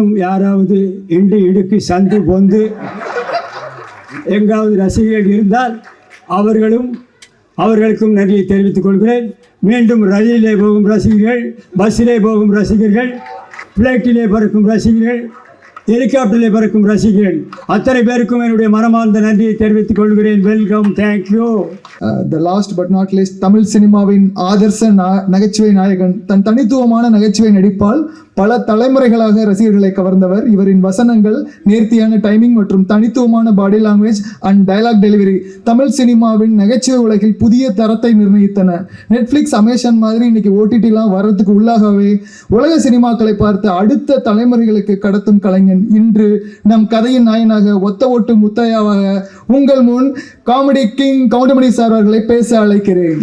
யாராவது இண்டு இடுக்கு சந்து பொந்து எங்காவது ரசிகர்கள் இருந்தால் அவர்களும் அவர்களுக்கும் நன்றியை தெரிவித்துக் கொள்கிறேன். மீண்டும் ரயிலிலே போகும் ரசிகர்கள் பஸ்ஸிலே போகும் ரசிகர்கள் பிளேட்டிலே பறக்கும் ரசிகர்கள் ஹெலிகாப்டரிலே பறக்கும் ரசிகர்கள் அத்தனை பேருக்கும் என்னுடைய மனமார்ந்த நன்றியை தெரிவித்துக் கொள்கிறேன். Welcome thank you the last but not least Tamil சினிமாவின் ஆதர்ச நகைச்சுவை நாயகன். தன் தனித்துவமான நகைச்சுவை நடிப்பால் பல தலைமுறைகளாக ரசிகர்களை கவர்ந்தவர். இவரின் வசனங்கள் நேர்த்தியான டைமிங் மற்றும் தனித்துவமான body language and dialogue delivery Tamil சினிமாவின் நகைச்சுவை உலகில் புதிய தரத்தை நிர்ணயித்தன. நெட்ஃப்ளிக்ஸ் அமேசான் மாதிரி இன்னைக்கு ஓடிடிலாம் வர்றதுக்கு உள்ளாகவே உலக சினிமாக்களை பார்த்த அடுத்த தலைமுறைகளுக்கு கடத்தும் கலைஞன் இன்று நம் கதையின் நாயனாக ஒத்த ஓட்டு முத்தையாவாக உங்கள் முன் காமெடி கிங் கவுண்டமணி சார் அவர்களை பேச அழைக்கிறேன்.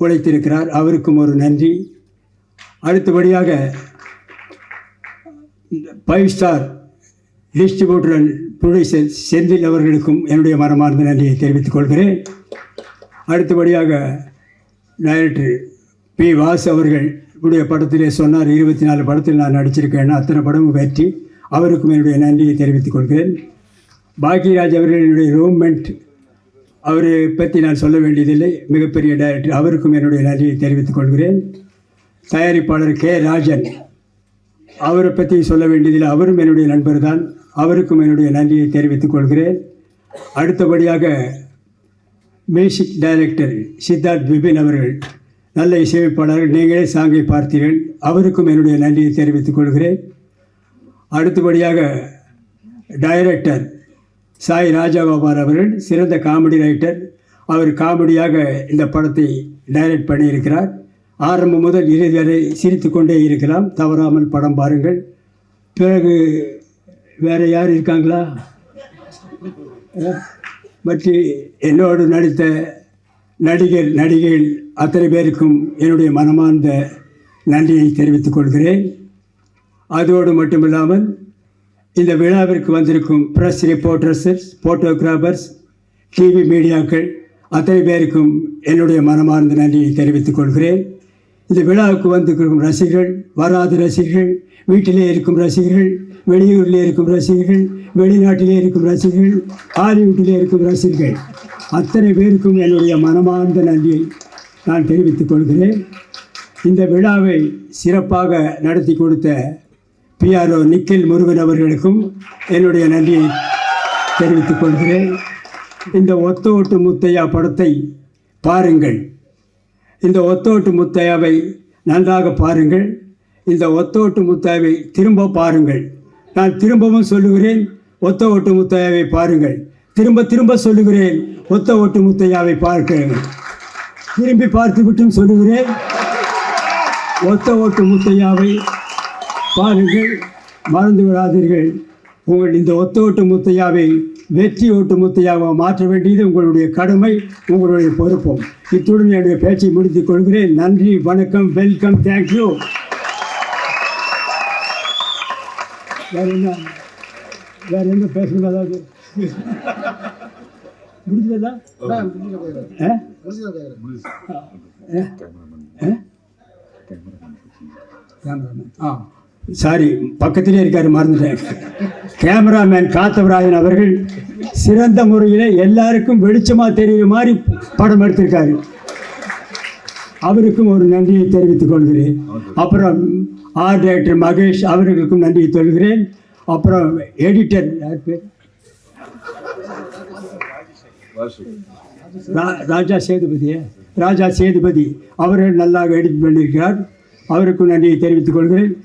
உழைத்திருக்கிறார். அவருக்கும் ஒரு நன்றி. அடுத்தபடியாக five star distributor and producer Senthil அவர்களுக்கும் என்னுடைய மனமார்ந்த நன்றியை தெரிவித்துக் கொள்கிறேன். அடுத்தபடியாக டைரக்டர் பி. வாஸ் அவர்கள் உடைய படத்திலே சொன்னார் இருபத்தி நாலு படத்தில் நான் நடிச்சிருக்கேன் அத்தனை படமும் வெற்றி. அவருக்கும் என்னுடைய நன்றியை தெரிவித்துக் கொள்கிறேன். பாக்யராஜ் அவர்கள் என்னுடைய ரூம்மெண்ட் அவரை பற்றி நான் சொல்ல வேண்டியதில்லை. மிகப்பெரிய டைரக்டர் அவருக்கும் என்னுடைய நன்றியை தெரிவித்துக் கொள்கிறேன். தயாரிப்பாளர் கே. ராஜன் அவரை பற்றி சொல்ல வேண்டியதில்லை. அவரும் என்னுடைய நண்பர் தான் அவருக்கும் என்னுடைய நன்றியை தெரிவித்துக் கொள்கிறேன். அடுத்தபடியாக மியூசிக் டைரக்டர் சித்தார்த் பிபின் அவர்கள் நல்ல இசையமைப்பாளர்கள் நீங்களே சாங்கை பார்த்தீர்கள். அவருக்கும் என்னுடைய நன்றியை தெரிவித்துக் கொள்கிறேன். அடுத்தபடியாக டைரக்டர் சாய் ராஜகோபால் அவர்கள் சிறந்த காமெடி ரைட்டர். அவர் காமெடியாக இந்த படத்தை டைரக்ட் பண்ணியிருக்கிறார். ஆரம்பம் முதல் இறுதி வரை சிரித்து கொண்டே இருக்கலாம். தவறாமல் படம் பாருங்கள். பிறகு வேறு யார் இருக்காங்களா? பற்றி என்னோடு நடித்த நடிகர் நடிகைகள் அத்தனை பேருக்கும் என்னுடைய மனமார்ந்த நன்றியை தெரிவித்துக் கொள்கிறேன். அதோடு மட்டுமில்லாமல் இந்த விழாவிற்கு வந்திருக்கும் ப்ரெஸ் ரிப்போர்ட்டர்ஸ் ஃபோட்டோகிராஃபர்ஸ் டிவி மீடியாக்கள் அத்தனை பேருக்கும் என்னுடைய மனமார்ந்த நன்றியை தெரிவித்துக் கொள்கிறேன். இந்த விழாவுக்கு வந்திருக்கும் ரசிகர்கள் வராத ரசிகர்கள் வீட்டிலே இருக்கும் ரசிகர்கள் வெளியூரில் இருக்கும் ரசிகர்கள் வெளிநாட்டிலே இருக்கும் ரசிகர்கள் ஹாலிவுட்டிலே இருக்கும் ரசிகர்கள் அத்தனை பேருக்கும் என்னுடைய மனமார்ந்த நன்றியை நான் தெரிவித்துக் கொள்கிறேன். இந்த விழாவை சிறப்பாக நடத்தி கொடுத்த பிஆர்ஓ நிக்கில் முருகன் அவர்களுக்கும் என்னுடைய நன்றியை தெரிவித்துக் கொள்கிறேன். இந்த ஒத்தோட்டு முத்தையா படத்தை பாருங்கள். இந்த ஒத்தோட்டு முத்தையாவை நன்றாக பாருங்கள். இந்த ஒத்தோட்டு முத்தையாவை திரும்ப பாருங்கள். நான் திரும்பவும் சொல்லுகிறேன் ஒத்த ஓட்டு முத்தையாவை பாருங்கள். திரும்ப திரும்ப சொல்லுகிறேன் ஒத்த ஓட்டு முத்தையாவை பார்க்கிறேன் திரும்பி பார்த்துவிட்டும் சொல்லுகிறேன் ஒத்த ஓட்டு முத்தையாவை பாருங்கள் மறந்து விடாதீர்கள். உங்கள் இந்த ஒத்த ஓட்டு முத்தையாவை வெற்றி ஓட்டு முத்தையாவை மாற்ற வேண்டியது உங்களுடைய கடமை உங்களுடைய பொறுப்பும். இத்துடன் என்னுடைய பேச்சை முடித்துக் கொள்கிறேன். நன்றி வணக்கம் வெல்கம் தேங்க்யூ வேற என்ன? வேற என்ன பேசணும் அதாவது? முடிஞ்சதா? கேமராமேன். ஆ. சாரி பக்கத்திலே இருக்காரு மறந்துட்டேன். கேமராமேன் காத்தவராயன் அவர்கள் சிறந்த முறையில் எல்லாருக்கும் வெளிச்சமாக தெரிகிற மாதிரி படம் எடுத்திருக்காரு. அவருக்கும் ஒரு நன்றியை தெரிவித்துக் கொள்கிறேன். அப்புறம் ஆர் டைரக்டர் மகேஷ் அவர்களுக்கும் நன்றியை சொல்கிறேன். அப்புறம் எடிட்டர் யார் பேர்? ரா- ராஜா சேதுபதியே? ராஜா சேதுபதி. அவர்கள் நல்லாக எடிட் பண்ணியிருக்கிறார். அவருக்கும் நன்றியை தெரிவித்துக் கொள்கிறேன்.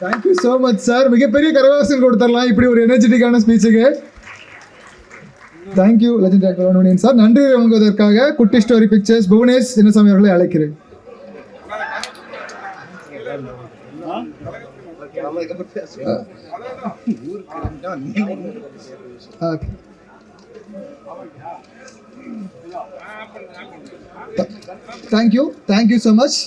thank you so much sir மிகப்பெரிய கரவாசல் கொடுத்துடலாம் இப்படி ஒரு எனர்ஜெட்டிக்கான ஸ்பீச்சுக்கு thank you legend actor sir நன்றி வழங்குவதற்காக குட்டி ஸ்டோரி பிக்சர்ஸ் புவனேஷ் சின்னசாமி அவர்களை அழைக்கிறேன். தேங்க்யூ தேங்க்யூ ஸோ மச்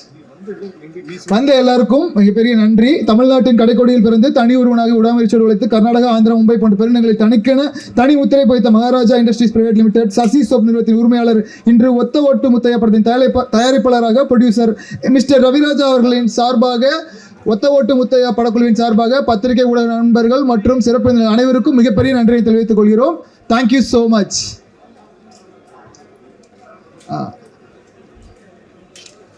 வந்த எல்லாருக்கும் மிகப்பெரிய நன்றி. தமிழ்நாட்டின் கடைக்கோடியில் பிறந்து தனி ஒருவனாக உடாமரிச்சோடு உழைத்து கர்நாடகா ஆந்திரா மும்பை போன்ற பெருநகரை தனிக்கென தனி முத்திரை பதித்த Maharaja industries private limited Sasi soap நிறுவனத்தின் உரிமையாளர் இன்று ஒத்த ஓட்டு முத்தையா படத்தின் தயாரிப்பாளராக ப்ரொடியூசர் மிஸ்டர் ரவிராஜா அவர்களின் சார்பாக ஒத்த ஓட்டு முத்தையா படக்குழுவின் சார்பாக பத்திரிகை ஊடக நண்பர்கள் மற்றும் சிறப்பு அனைவருக்கும் மிகப்பெரிய நன்றியை தெரிவித்துக் கொள்கிறோம். தேங்க்யூ ஸோ மச்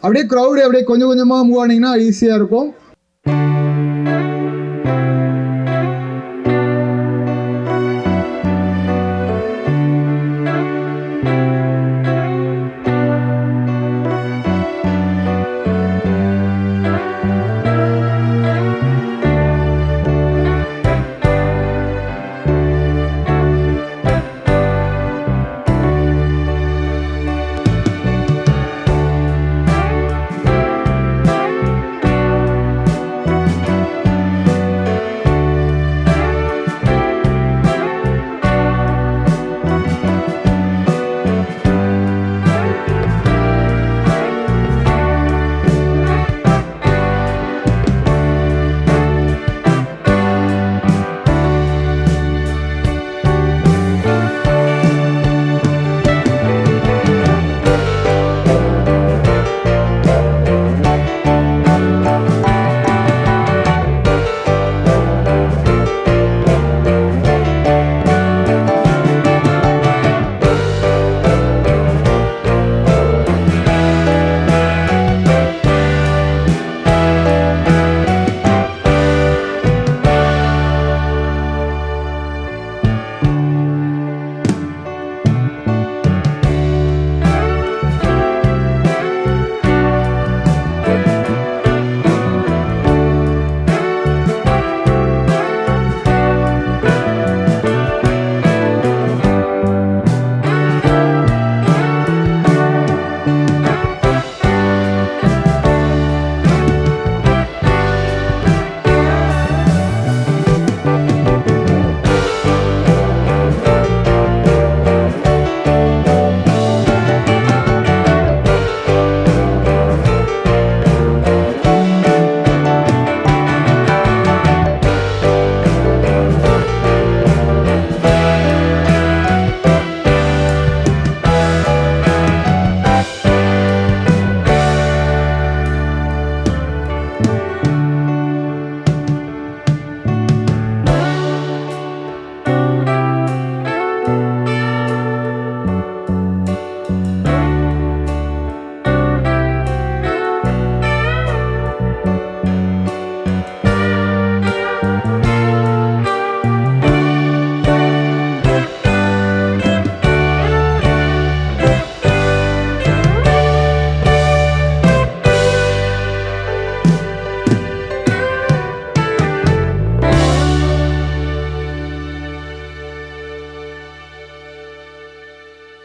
அப்படியே க்ரௌடு அப்படியே கொஞ்சம் கொஞ்சமாக மூவ் ஆனீங்கன்னா ஈஸியாக இருக்கும்.